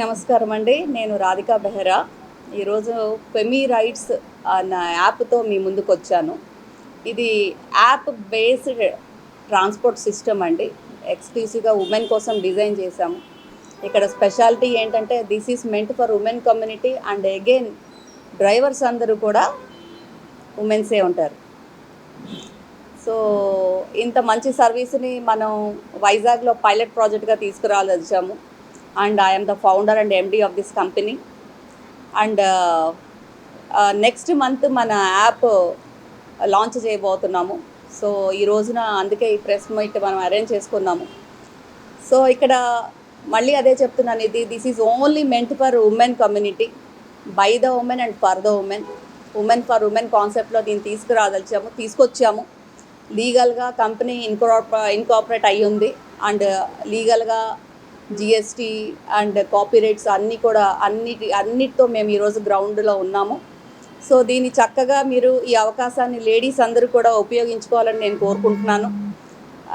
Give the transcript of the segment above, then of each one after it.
నమస్కారం అండి. నేను రాధికా బెహ్రా. ఈరోజు ఫెమీ రైట్స్ అన్న యాప్తో మీ ముందుకు వచ్చాను ఇది యాప్ బేస్డ్ ట్రాన్స్పోర్ట్ సిస్టమ్ అండి. ఎక్స్క్లూసివ్గా ఉమెన్ కోసం డిజైన్ చేశాము. ఇక్కడ స్పెషాలిటీ ఏంటంటే this is meant for women community and again drivers అందరూ కూడా ఉమెన్సే ఉంటారు. సో ఇంత మంచి సర్వీస్ని మనం వైజాగ్లో పైలట్ ప్రాజెక్ట్గా తీసుకురావాలి వచ్చాము and I'm the founder and MD of this company and next month మన యాప్ లాంచ్ uh, చేయబోతున్నాము. సో ఈ రోజున అందుకే ఈ ప్రెస్ మీట్ మనం అరేంజ్ చేసుకున్నాము. సో ఇక్కడ మళ్ళీ అదే చెప్తున్నాను. ఇది this is only meant for women community by the women and for the women women for women కాన్సెప్ట్లో దీన్ని తీసుకురాదలిచాము తీసుకొచ్చాము. లీగల్గా కంపెనీ ఇన్కో ఇన్కార్పొరేట్ అయ్యి ఉంది అండ్ లీగల్గా జిఎస్టీ అండ్ కాపీరైట్స్ అన్నీ కూడా అన్నిటి అన్నిటితో మేము ఈరోజు గ్రౌండ్లో ఉన్నాము. సో దీన్ని చక్కగా మీరు ఈ అవకాశాన్ని లేడీస్ అందరూ కూడా ఉపయోగించుకోవాలని నేను కోరుకుంటున్నాను.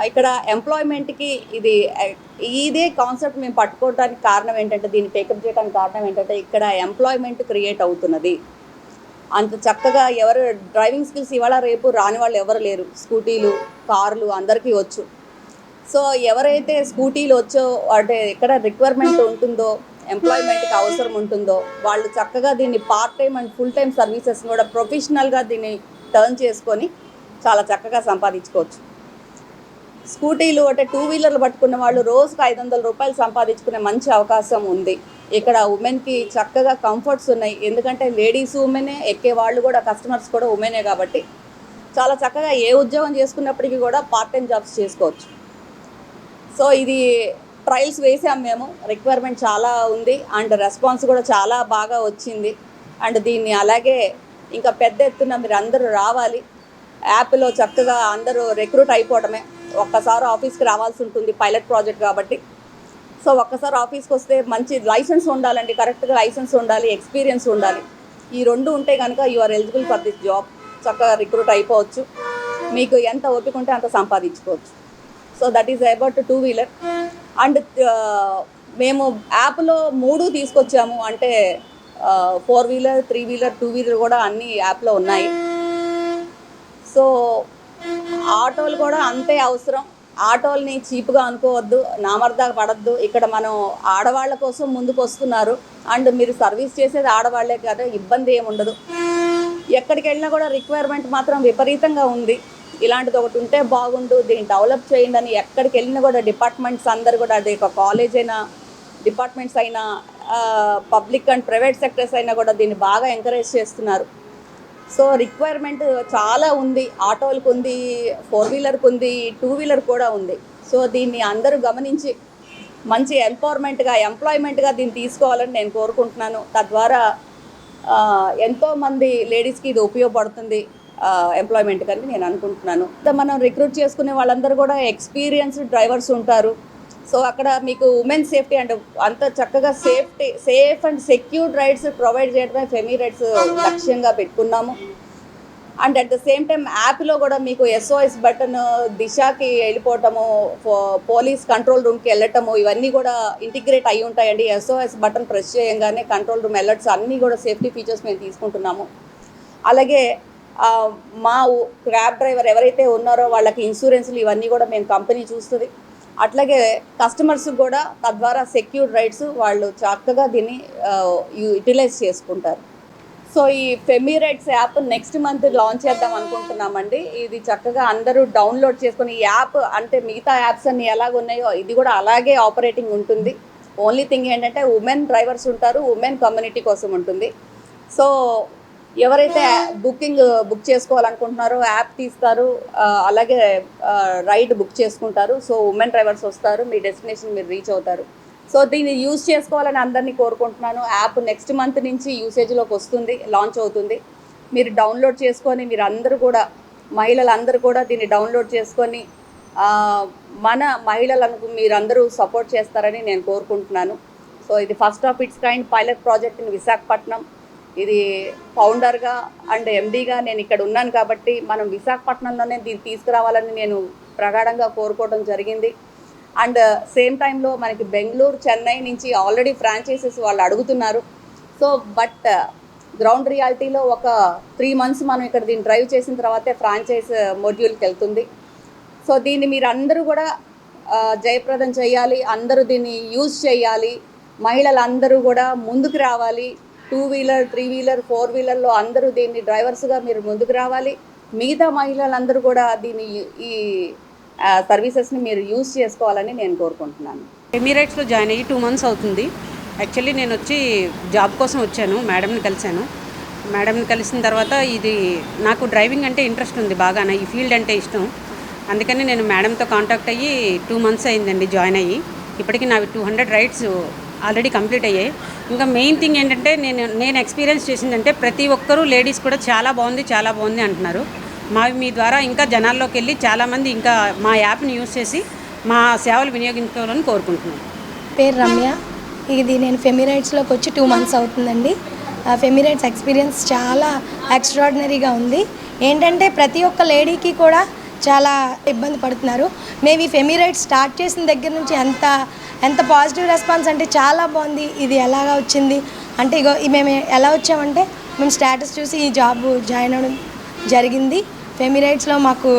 ఇక్కడ ఎంప్లాయ్మెంట్కి ఇది ఇదే కాన్సెప్ట్ మేము పట్టుకోవడానికి కారణం ఏంటంటే దీన్ని టేకప్ చేయడానికి కారణం ఏంటంటే ఇక్కడ ఎంప్లాయ్మెంట్ క్రియేట్ అవుతున్నది. అంత చక్కగా ఎవరు డ్రైవింగ్ స్కిల్స్ ఇవాళ రేపు రాని వాళ్ళు ఎవరు లేరు. స్కూటీలు కార్లు అందరికీ వచ్చు. సో ఎవరైతే స్కూటీలు వచ్చో అంటే ఎక్కడ రిక్వైర్మెంట్ ఉంటుందో ఎంప్లాయ్మెంట్కి అవసరం ఉంటుందో వాళ్ళు చక్కగా దీన్ని part time and full time services కూడా ప్రొఫెషనల్గా దీన్ని టర్న్ చేసుకొని చాలా చక్కగా సంపాదించుకోవచ్చు. స్కూటీలు అంటే టూ వీలర్లు పట్టుకున్న వాళ్ళు రోజుకు ఐదు వందల రూపాయలు సంపాదించుకునే మంచి అవకాశం ఉంది. ఇక్కడ ఉమెన్కి చక్కగా కంఫర్ట్స్ ఉన్నాయి. ఎందుకంటే లేడీస్ ఉమెనే ఎక్కే వాళ్ళు కూడా కస్టమర్స్ కూడా ఉమెనే కాబట్టి చాలా చక్కగా ఏ ఉద్యోగం చేసుకున్నప్పటికీ కూడా పార్ట్ టైం జాబ్స్ చేసుకోవచ్చు. సో ఇది ట్రయల్స్ వేసాం మేము. రిక్వైర్మెంట్ చాలా ఉంది. అండ్ రెస్పాన్స్ కూడా చాలా బాగా వచ్చింది. అండ్ దీన్ని అలాగే ఇంకా పెద్ద ఎత్తున మీరు అందరూ రావాలి. యాప్లో చక్కగా అందరూ రిక్రూట్ అయిపోవటమే. ఒక్కసారి ఆఫీస్కి రావాల్సి ఉంటుంది. పైలట్ ప్రాజెక్ట్ కాబట్టి. సో ఒక్కసారి ఆఫీస్కి వస్తే మంచి లైసెన్స్ ఉండాలండి. కరెక్ట్గా లైసెన్స్ ఉండాలి. ఎక్స్పీరియన్స్ ఉండాలి. ఈ రెండు ఉంటే కనుక you are eligible for this job చక్కగా రిక్రూట్ అయిపోవచ్చు. మీకు ఎంత ఓపిక ఉంటే అంత సంపాదించుకోవచ్చు. So that is about two wheeler and మేము యాప్లో మూడు తీసుకొచ్చాము. అంటే four wheeler three wheeler two wheeler కూడా అన్ని యాప్లో ఉన్నాయి. సో ఆటోలు కూడా అంతే అవసరం. ఆటోల్ని చీప్గా అనుకోవద్దు నామర్దా పడద్దు. ఇక్కడ మనం ఆడవాళ్ళ కోసం ముందుకు వస్తున్నారు. అండ్ మీరు సర్వీస్ చేసేది ఆడవాళ్ళే కదా ఇబ్బంది ఏమి ఉండదు ఎక్కడికి వెళ్ళినా కూడా రిక్వైర్మెంట్ మాత్రం విపరీతంగా ఉంది. ఇలాంటిది ఒకటి ఉంటే బాగుండు. దీన్ని డెవలప్ చేయండి అని ఎక్కడికి వెళ్ళినా కూడా డిపార్ట్మెంట్స్ అందరు కూడా అది ఒక కాలేజ్ అయినా డిపార్ట్మెంట్స్ అయినా పబ్లిక్ అండ్ ప్రైవేట్ సెక్టర్స్ అయినా కూడా దీన్ని బాగా ఎంకరేజ్ చేస్తున్నారు. సో రిక్వైర్మెంట్ చాలా ఉంది. ఆటోలకు ఉంది ఫోర్ వీలర్కి ఉంది టూ వీలర్ కూడా ఉంది. సో దీన్ని అందరూ గమనించి మంచి ఎంపవర్మెంట్గా ఎంప్లాయ్మెంట్గా దీన్ని తీసుకోవాలని నేను కోరుకుంటున్నాను. తద్వారా ఎంతోమంది లేడీస్కి ఇది ఉపయోగపడుతుంది. ఎంప్లాయ్మెంట్ కానీ నేను అనుకుంటున్నాను. మనం రిక్రూట్ చేసుకునే వాళ్ళందరూ కూడా ఎక్స్పీరియన్స్డ్ డ్రైవర్స్ ఉంటారు. సో అక్కడ మీకు ఉమెన్ సేఫ్టీ అండ్ అంత చక్కగా safety safe and secured rides provide చేయడమే ఫెమీ రైడ్స్ లక్ష్యంగా పెట్టుకున్నాము. And at the same time యాప్లో కూడా మీకు ఎస్ఓఎస్ బటన్ దిశకి వెళ్ళిపోవటము పోలీస్ కంట్రోల్ రూమ్కి వెళ్ళటము ఇవన్నీ కూడా ఇంటిగ్రేట్ అయి ఉంటాయండి. ఎస్ఓఎస్ బటన్ ప్రెస్ చేయగానే కంట్రోల్ రూమ్ అలర్ట్స్ అన్నీ కూడా సేఫ్టీ ఫీచర్స్ మేము తీసుకుంటున్నాము. అలాగే మా ఊ- క్యాబ్ డ్రైవర్ ఎవరైతే ఉన్నారో వాళ్ళకి ఇన్సూరెన్స్లు ఇవన్నీ కూడా మేము కంపెనీ చూస్తుంది. అట్లాగే కస్టమర్స్ కూడా తద్వారా సెక్యూర్ రైట్స్ వాళ్ళు చక్కగా దీన్ని యూటిలైజ్ చేసుకుంటారు. సో ఈ FemiRides app next month launch చేద్దాం అనుకుంటున్నామండి. ఇది చక్కగా అందరూ డౌన్లోడ్ చేసుకుని ఈ యాప్ అంటే మిగతా యాప్స్ అన్ని ఎలాగ ఉన్నాయో ఇది కూడా అలాగే ఆపరేటింగ్ ఉంటుంది. ఓన్లీ థింగ్ ఏంటంటే ఉమెన్ డ్రైవర్స్ ఉంటారు ఉమెన్ కమ్యూనిటీ కోసం ఉంటుంది. సో ఎవరైతే బుకింగ్ బుక్ చేసుకోవాలనుకుంటున్నారో యాప్ తీస్తారు అలాగే రైడ్ బుక్ చేసుకుంటారు. సో ఉమెన్ డ్రైవర్స్ వస్తారు మీ డెస్టినేషన్ మీరు రీచ్ అవుతారు. సో దీన్ని యూజ్ చేసుకోవాలని అందరినీ కోరుకుంటున్నాను. యాప్ నెక్స్ట్ మంత్ నుంచి యూసేజ్లోకి వస్తుంది లాంచ్ అవుతుంది. మీరు డౌన్లోడ్ చేసుకొని మీరు అందరూ కూడా మహిళలందరూ కూడా దీన్ని డౌన్లోడ్ చేసుకొని మన మహిళలకు మీరందరూ సపోర్ట్ చేస్తారని నేను కోరుకుంటున్నాను. సో ఇది first of its kind pilot project in Visakhapatnam. ఇది ఫౌండర్గా అండ్ ఎండీగా నేను ఇక్కడ ఉన్నాను కాబట్టి మనం విశాఖపట్నంలోనే దీన్ని తీసుకురావాలని నేను ప్రగాఢంగా కోరుకోవడం జరిగింది. అండ్ సేమ్ టైంలో మనకి బెంగళూరు చెన్నై నుంచి ఆల్రెడీ ఫ్రాంచైజెస్ వాళ్ళు అడుగుతున్నారు. సో బట్ గ్రౌండ్ రియాలిటీలో ఒక త్రీ మంత్స్ మనం ఇక్కడ దీన్ని డ్రైవ్ చేసిన తర్వాతే ఫ్రాంచైజ్ మొడ్యూల్కి వెళ్తుంది. సో దీన్ని మీరు అందరూ కూడా జయప్రదం చేయాలి అందరూ దీన్ని యూజ్ చేయాలి మహిళలందరూ కూడా ముందుకు రావాలి. Two wheeler three wheeler four వీలర్లో అందరూ దీన్ని డ్రైవర్స్గా మీరు ముందుకు రావాలి. మిగతా మహిళలందరూ కూడా దీన్ని ఈ సర్వీసెస్ని మీరు యూజ్ చేసుకోవాలని నేను కోరుకుంటున్నాను. ఎమిరేట్స్లో జాయిన్ అయ్యి టూ మంత్స్ అవుతుంది. యాక్చువల్లీ నేను వచ్చి జాబ్ కోసం వచ్చాను మేడంని కలిశాను. మేడంని కలిసిన తర్వాత ఇది నాకు డ్రైవింగ్ అంటే ఇంట్రెస్ట్ ఉంది బాగా ఈ ఫీల్డ్ అంటే ఇష్టం. అందుకని నేను మేడంతో కాంటాక్ట్ అయ్యి టూ మంత్స్ అయిందండి జాయిన్ అయ్యి. ఇప్పటికి నావి two hundred rides already complete అయ్యాయి. ఇంకా మెయిన్ థింగ్ ఏంటంటే నేను నేను ఎక్స్పీరియన్స్ చేసిందంటే ప్రతి ఒక్కరూ లేడీస్ కూడా చాలా బాగుంది చాలా బాగుంది అంటున్నారు. మా మీ ద్వారా ఇంకా జనాల్లోకి వెళ్ళి చాలామంది ఇంకా మా యాప్ని యూస్ చేసి మా సేవలు వినియోగించుకోవాలని కోరుకుంటున్నాను. పేరు రమ్య. ఇది నేను ఫెమిరైట్స్లోకి వచ్చి టూ మంత్స్ అవుతుందండి. ఫెమిరైట్స్ ఎక్స్పీరియన్స్ చాలా ఎక్స్ట్రాడినరీగా ఉంది. ఏంటంటే ప్రతి ఒక్క లేడీకి కూడా చాలా ఇబ్బంది పడుతున్నారు. మేము ఈ ఫెమిరైట్ స్టార్ట్ చేసిన దగ్గర నుంచి ఎంత ఎంత పాజిటివ్ రెస్పాన్స్ అంటే చాలా బాగుంది. ఇది ఎలాగా వచ్చింది? అంటే ఇగో మేము ఎలా వచ్చామంటే మేము స్టేటస్ చూసి ఈ జాబ్ జాయిన్ అవ్వడం జరిగింది. ఫెమిరైట్స్లో మాకు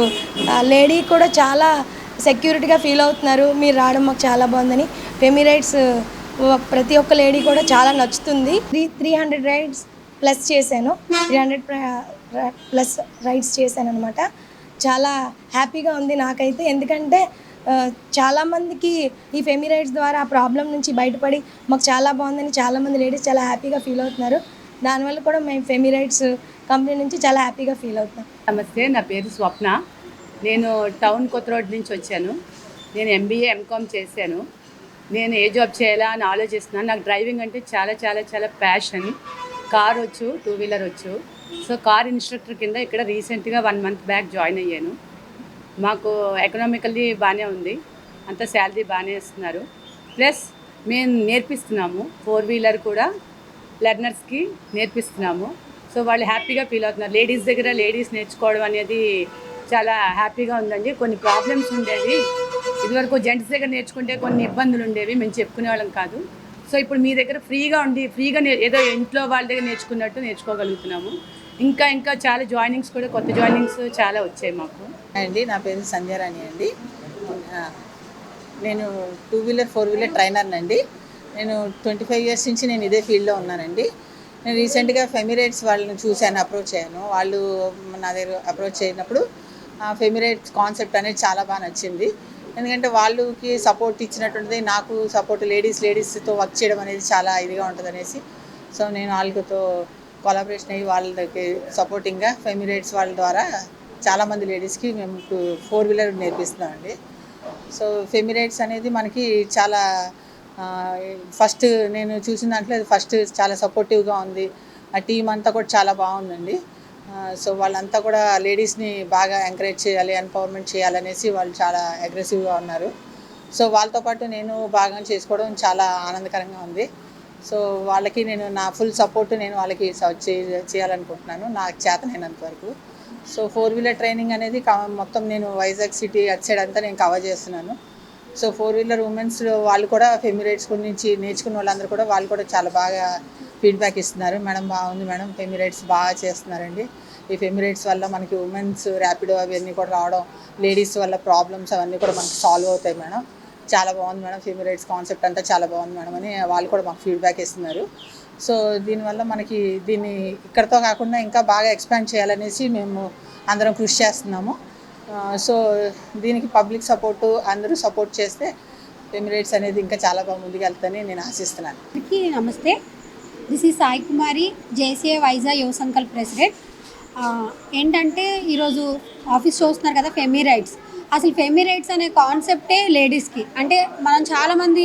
లేడీ కూడా చాలా సెక్యూరిటీగా ఫీల్ అవుతున్నారు. మీరు రావడం మాకు చాలా బాగుందని. ఫెమిరైట్స్ ప్రతి ఒక్క లేడీ కూడా చాలా నచ్చుతుంది. Three three hundred rides plus చేశాను. త్రీ హండ్రెడ్ ప్లస్ రైడ్స్ చేశాను అనమాట చాలా హ్యాపీగా ఉంది నాకైతే. ఎందుకంటే చాలామందికి ఈ ఫెమిరైడ్స్ ద్వారా ఆ ప్రాబ్లం నుంచి బయటపడి మాకు చాలా బాగుందని చాలామంది లేడీస్ చాలా హ్యాపీగా ఫీల్ అవుతున్నారు. దానివల్ల కూడా మేము ఫెమిరైడ్స్ కంపెనీ నుంచి చాలా హ్యాపీగా ఫీల్ అవుతున్నాం. నమస్తే నా పేరు స్వప్న. నేను టౌన్ కొత్త రోడ్ నుంచి వచ్చాను. నేను ఎంబీఏ ఎంకామ్ చేశాను. నేను ఏ జాబ్ చేయాలా అని ఆలోచిస్తున్నాను. నాకు డ్రైవింగ్ అంటే చాలా చాలా చాలా ప్యాషన్. కార్ వచ్చు టూ వీలర్ వచ్చు. సో కార్ ఇన్స్ట్రక్టర్ కింద ఇక్కడ రీసెంట్గా వన్ మంత్ బ్యాక్ జాయిన్ అయ్యాను. మాకు ఎకనామికల్లీ బాగానే ఉంది. అంత శాలరీ బాగానే ఇస్తున్నారు. ప్లస్ మేము నేర్పిస్తున్నాము. ఫోర్ వీలర్ కూడా లెర్నర్స్కి నేర్పిస్తున్నాము. సో వాళ్ళు హ్యాపీగా ఫీల్ అవుతున్నారు. లేడీస్ దగ్గర లేడీస్ నేర్చుకోవడం అనేది చాలా హ్యాపీగా ఉందండి. కొన్ని ప్రాబ్లమ్స్ ఉండేవి. ఇదివరకు జెంట్స్ దగ్గర నేర్చుకుంటే కొన్ని ఇబ్బందులు ఉండేవి. మేము చెప్పుకునే వాళ్ళం కాదు. సో ఇప్పుడు మీ దగ్గర ఫ్రీగా ఉండి ఫ్రీగా ఏదో ఇంట్లో వాళ్ళ దగ్గర నేర్చుకున్నట్టు నేర్చుకోగలుగుతున్నాము. ఇంకా ఇంకా చాలా జాయినింగ్స్ కూడా కొత్త జాయినింగ్స్ చాలా వచ్చాయి మాకు. అండి నా పేరు సంధ్యారాణి అండి. నేను two wheeler four wheeler trainer అండి నేను ట్వంటీ ఫైవ్ ఇయర్స్ నుంచి నేను ఇదే ఫీల్డ్లో ఉన్నానండి. నేను రీసెంట్గా ఫెమిరేట్స్ వాళ్ళని చూశాను అప్రోచ్ అయ్యాను. వాళ్ళు నా దగ్గర అప్రోచ్ అయినప్పుడు ఆ ఫెమిరేట్స్ కాన్సెప్ట్ అనేది చాలా బాగా నచ్చింది. ఎందుకంటే వాళ్ళకి సపోర్ట్ ఇచ్చినటువంటిది నాకు సపోర్ట్ లేడీస్ లేడీస్తో వర్క్ చేయడం అనేది చాలా ఇదిగా ఉంటుంది అనేసి సో నేను వాళ్ళతో కొలాబరేషన్ అయ్యి వాళ్ళకి సపోర్టింగ్గా ఫెమిరేట్స్ వాళ్ళ ద్వారా చాలామంది లేడీస్కి మేము ఫోర్ వీలర్ నేర్పిస్తున్నామండి. సో ఫెమిరేట్స్ అనేది మనకి చాలా ఫస్ట్ నేను చూసిన దాంట్లో అది ఫస్ట్ చాలా సపోర్టివ్గా ఉంది. ఆ టీం అంతా కూడా చాలా బాగుందండి. సో వాళ్ళంతా కూడా లేడీస్ని బాగా ఎంకరేజ్ చేయాలి ఎంపవర్మెంట్ చేయాలనేసి వాళ్ళు చాలా అగ్రెసివ్గా ఉన్నారు. సో వాళ్ళతో పాటు నేను భాగం చేసుకోవడం చాలా ఆనందకరంగా ఉంది. సో వాళ్ళకి నేను నా ఫుల్ సపోర్ట్ నేను వాళ్ళకి స- చేయాలనుకుంటున్నాను నాకు చేతనైనంత వరకు. సో ఫోర్ వీలర్ ట్రైనింగ్ అనేది మొత్తం నేను వైజాగ్ సిటీ అటు సైడ్ అంతా నేను కవర్ చేస్తున్నాను. సో ఫోర్ వీలర్ ఉమెన్స్ వాళ్ళు కూడా ఫెమిరేట్స్ గురించి నేర్చుకున్న వాళ్ళందరూ కూడా వాళ్ళు కూడా చాలా బాగా ఫీడ్బ్యాక్ ఇస్తున్నారు. మేడం బాగుంది మేడం ఫెమిరేట్స్ బాగా చేస్తున్నారండి. ఈ ఫెమిరేట్స్ వల్ల మనకి ఉమెన్స్ ర్యాపిడో అవన్నీ కూడా రావడం లేడీస్ వల్ల ప్రాబ్లమ్స్ అవన్నీ కూడా మనకి సాల్వ్ అవుతాయి మేడం. చాలా బాగుంది మేడం. ఫెమిరేట్స్ కాన్సెప్ట్ అంతా చాలా బాగుంది మేడం అని వాళ్ళు కూడా మాకు ఫీడ్బ్యాక్ ఇస్తున్నారు. సో దీనివల్ల మనకి దీన్ని ఇక్కడతో కాకుండా ఇంకా బాగా ఎక్స్పాండ్ చేయాలనేసి మేము అందరం కృషి చేస్తున్నాము. సో దీనికి పబ్లిక్ సపోర్టు అందరూ సపోర్ట్ చేస్తే ఫెమిరేట్స్ అనేది ఇంకా చాలా బాగా ముందుకెళ్తుందని నేను ఆశిస్తున్నాను. నమస్తే. దిస్ ఈ సాయి కుమారి జేసీఏ వైజాగ్ యువ సంకల్ప్ ప్రెసిడెంట్ ఏంటంటే ఈరోజు ఆఫీస్ చూస్తున్నారు కదా ఫెమీ రైట్స్. అసలు ఫెమీ రైట్స్ అనే కాన్సెప్టే లేడీస్కి. అంటే మనం చాలామంది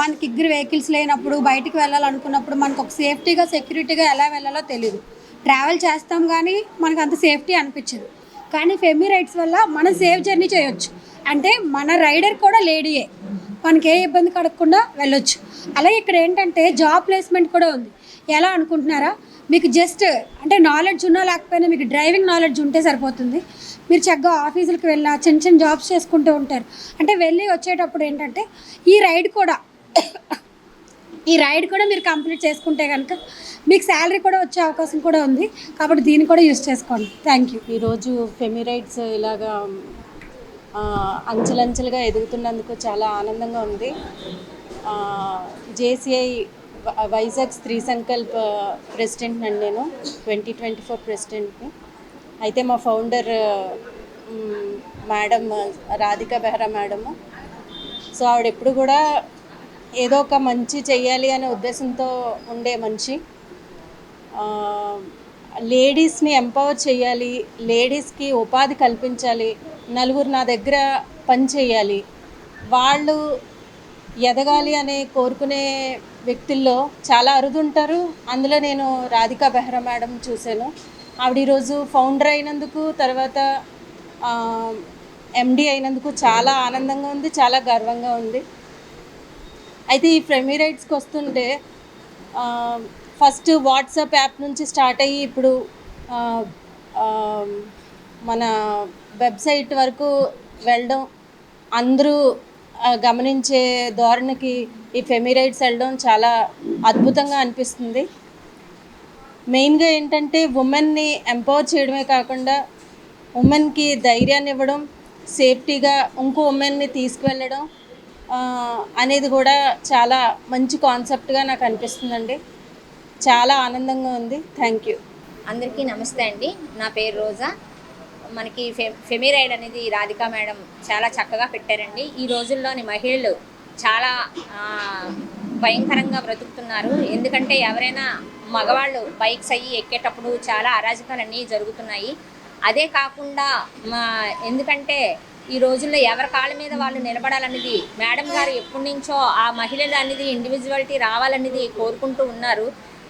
మనకి ఇద్దరు వెహికల్స్ లేనప్పుడు బయటికి వెళ్ళాలనుకున్నప్పుడు మనకు ఒక సేఫ్టీగా సెక్యూరిటీగా ఎలా వెళ్ళాలో తెలియదు ట్రావెల్ చేస్తాం కానీ మనకు అంత సేఫ్టీ అనిపించదు. కానీ ఫెమీ రైడ్స్ వల్ల మనం సేఫ్ జర్నీ చేయొచ్చు. అంటే మన రైడర్ కూడా లేడీయే. మనకి ఏ ఇబ్బంది కడగకుండా వెళ్ళొచ్చు. అలాగే ఇక్కడ ఏంటంటే జాబ్ ప్లేస్మెంట్ కూడా ఉంది. ఎలా అనుకుంటున్నారా? మీకు జస్ట్ అంటే నాలెడ్జ్ ఉన్నా లేకపోయినా మీకు డ్రైవింగ్ నాలెడ్జ్ ఉంటే సరిపోతుంది. మీరు చక్కగా ఆఫీసులకు వెళ్ళా చిన్న చిన్న జాబ్స్ చేసుకుంటూ ఉంటారు. అంటే వెళ్ళి వచ్చేటప్పుడు ఏంటంటే ఈ రైడ్ కూడా ఈ రైడ్ కూడా మీరు కంప్లీట్ చేసుకుంటే కనుక మీకు శాలరీ కూడా వచ్చే అవకాశం కూడా ఉంది. కాబట్టి దీన్ని కూడా యూస్ చేసుకోండి. థ్యాంక్ యూ ఈరోజు ఫెమిరైట్స్ ఇలాగా అంచెలంచెలుగా ఎదుగుతున్నందుకు చాలా ఆనందంగా ఉంది. జేసీఐ వైజాగ్ స్త్రీ సంకల్ప్ ప్రెసిడెంట్ అండి నేను ట్వంటీ ట్వంటీ ఫోర్ ప్రెసిడెంట్ని. అయితే మా founder madam Radhika Behra madam. So ఆవిడ ఎప్పుడు కూడా ఏదో ఒక మంచి చెయ్యాలి అనే ఉద్దేశంతో ఉండే మనిషి. లేడీస్ని ఎంపవర్ చేయాలి లేడీస్కి ఉపాధి కల్పించాలి నలుగురు నా దగ్గర పని చేయాలి వాళ్ళు ఎదగాలి అనే కోరుకునే వ్యక్తుల్లో చాలా అరుదుంటారు. అందులో నేను రాధికా బెహ్రా మేడం చూశాను. ఆవిడ ఈరోజు ఫౌండర్ అయినందుకు తర్వాత ఎండి అయినందుకు చాలా ఆనందంగా ఉంది చాలా గర్వంగా ఉంది. అయితే ఈ ఫ్రెమిరైట్స్కి వస్తుంటే ఫస్ట్ వాట్సాప్ యాప్ నుంచి స్టార్ట్ అయ్యి ఇప్పుడు మన వెబ్సైట్ వరకు వెళ్ళడం అందరూ గమనించే ధోరణికి ఈ ఫెమిరైడ్స్ వెళ్ళడం చాలా అద్భుతంగా అనిపిస్తుంది. మెయిన్గా ఏంటంటే ఉమెన్ని ఎంపవర్ చేయడమే కాకుండా ఉమెన్కి ధైర్యాన్ని ఇవ్వడం సేఫ్టీగా ఇంకో ఉమెన్ని తీసుకువెళ్ళడం అనేది కూడా చాలా మంచి కాన్సెప్ట్గా నాకు అనిపిస్తుందండి. చాలా ఆనందంగా ఉంది. థ్యాంక్ యూ అందరికీ నమస్తే అండి. నా పేరు రోజా. మనకి ఫె ఫెమిరైడ్ అనేది రాధికా మేడం చాలా చక్కగా పెట్టారండి. ఈ రోజుల్లోని మహిళలు చాలా భయంకరంగా బ్రతుకుతున్నారు. ఎందుకంటే ఎవరైనా మగవాళ్ళు బైక్స్ అయ్యి ఎక్కేటప్పుడు చాలా అరాజకాలన్నీ జరుగుతున్నాయి. అదే కాకుండా మా ఎందుకంటే ఈ రోజుల్లో ఎవరి కాళ్ళ మీద వాళ్ళు నిలబడాలనేది మేడం గారు ఎప్పటి నుంచో ఆ మహిళలు అనేది ఇండివిజువాలిటీ రావాలనేది కోరుకుంటూ ఉన్నారు.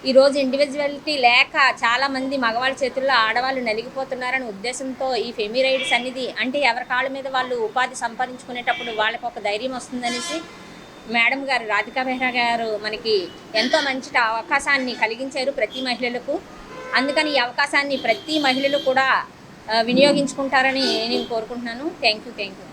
ఈరోజు ఇండివిజువాలిటీ లేక చాలా మంది మగవాళ్ళ చేతుల్లో ఆడవాళ్ళు నలిగిపోతున్నారనే ఉద్దేశంతో ఈ ఫెమిరైడ్స్ అనేది అంటే ఎవరి కాళ్ళ మీద వాళ్ళు ఉపాధి సంపాదించుకునేటప్పుడు వాళ్ళకి ఒక ధైర్యం వస్తుందనేసి మేడం గారు రాధికా బెహ్రా గారు మనకి ఎంతో మంచి అవకాశాన్ని కలిగించారు ప్రతి మహిళలకు. అందుకని ఈ అవకాశాన్ని ప్రతి మహిళలు కూడా వినియోగించుకుంటారని నేను కోరుకుంటున్నాను. Thank you thank you